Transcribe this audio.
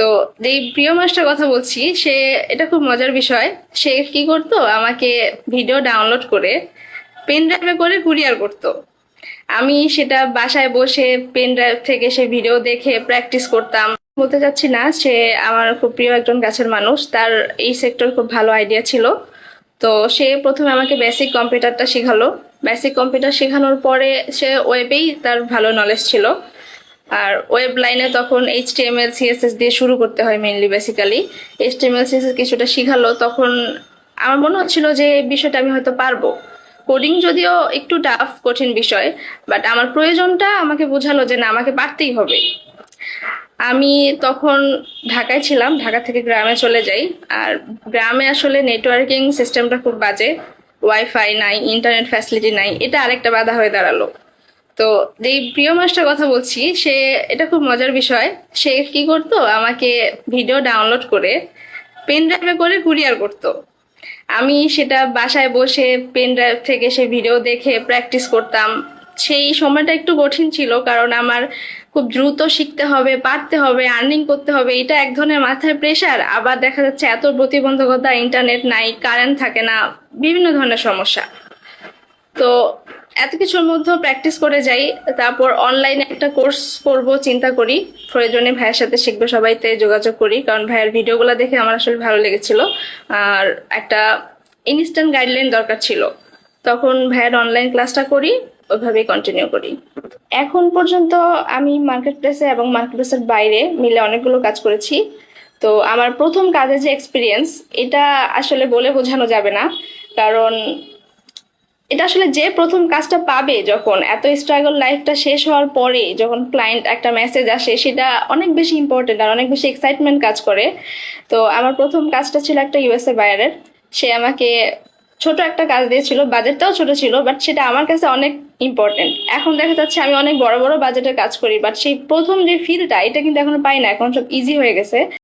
তো যেই প্রিয় মাসটার কথা বলছি, সে এটা খুব মজার বিষয়। সে কি করতো? আমাকে ভিডিও ডাউনলোড করে পেন ড্রাইভে করে কুরিয়ার করতো। আমি সেটা বাসায় বসে পেন ড্রাইভ থেকে সে ভিডিও দেখে প্র্যাকটিস করতাম। বলতে চাচ্ছি না, সে আমার খুব প্রিয় একজন গাছের মানুষ। তার এই সেক্টর খুব ভালো আইডিয়া ছিল। তো সে প্রথমে আমাকে বেসিক কম্পিউটারটা শেখালো। বেসিক কম্পিউটার শেখানোর পরে সে ওয়েবেই তার ভালো নলেজ ছিল। আর ওয়েব লাইনে তখন H T M L CSS দিয়ে শুরু করতে হয় mainly basically H T M L CSS কিছুটা শিখালো, তখন আমার মনে হচ্ছিল যে এই বিষয়টা আমি হয়তো পারব। কোডিং যদিও একটু টাফ কঠিন বিষয় বাট আমার প্রয়োজনটা আমাকে বোঝালো যে না, আমাকে পারতেই হবে। আমি তখন ঢাকায় ছিলাম, ঢাকা থেকে গ্রামে চলে যাই। আর গ্রামে আসলে নেটওয়ার্কিং সিস্টেমটা খুব বাজে। ওয়াইফাই নাই ইন্টারনেট ফ্যাসিলিটি নাই, এটা আরেকটা বাধা হয়ে দাঁড়াল। তো যেই প্রিয় মাসটার কথা বলছি, সে এটা খুব মজার বিষয়। সে কি করতো? আমাকে ভিডিও ডাউনলোড করে পেন ড্রাইভে করে কুরিয়ার করতো। আমি সেটা বাসায় বসে পেন ড্রাইভ থেকে সে ভিডিও দেখে প্র্যাকটিস করতাম। সেই সময়টা একটু কঠিন ছিল, কারণ আমার খুব দ্রুত শিখতে হবে, পারতে হবে আর্নিং করতে হবে, এটা এক ধরনের মাথায় প্রেশার আবার দেখা যাচ্ছে এত প্রতিবন্ধকতা ইন্টারনেট নাই কারেন্ট থাকে না, বিভিন্ন ধরনের সমস্যা। তো এত কিছুর মধ্যেও প্র্যাকটিস করে যাই, তারপর অনলাইনে একটা কোর্স করব, চিন্তা করি। প্রয়োজনে ভাইয়ের সাথে শিখব, সবাইতে যোগাযোগ করি, কারণ ভাইয়ের ভিডিওগুলো দেখে আমার আসলে ভালো লেগেছিল। আর একটা ইনস্ট্যান্ট গাইডলাইন দরকার ছিল। তখন ভাইয়ের অনলাইন ক্লাসটা করি, ওইভাবেই কন্টিনিউ করি। এখন পর্যন্ত আমি মার্কেট প্লেসে এবং মার্কেট প্লেসের বাইরে মিলে অনেকগুলো কাজ করেছি। তো আমার প্রথম কাজের যে এক্সপিরিয়েন্স এটা আসলে বলে বোঝানো যাবে না। কারণ এটা আসলে যে প্রথম কাজটা পাবে যখন, এত স্ট্রাগল লাইফটা শেষ হওয়ার পরে যখন ক্লায়েন্ট একটা মেসেজ আসে, সেটা অনেক বেশি ইম্পর্টেন্ট আর অনেক বেশি এক্সাইটমেন্ট কাজ করে। তো আমার প্রথম কাজটা ছিল একটা ইউএসএ বায়ারের সে আমাকে ছোট একটা কাজ দিয়েছিল বাজেটটাও ছোট ছিল বাট সেটা আমার কাছে অনেক ইম্পর্টেন্ট এখন দেখা যাচ্ছে আমি অনেক বড় বড় বাজেটের কাজ করি বাট সেই প্রথম যে ফিলটা এটা কিন্তু এখনও পাই না, এখন সব ইজি হয়ে গেছে।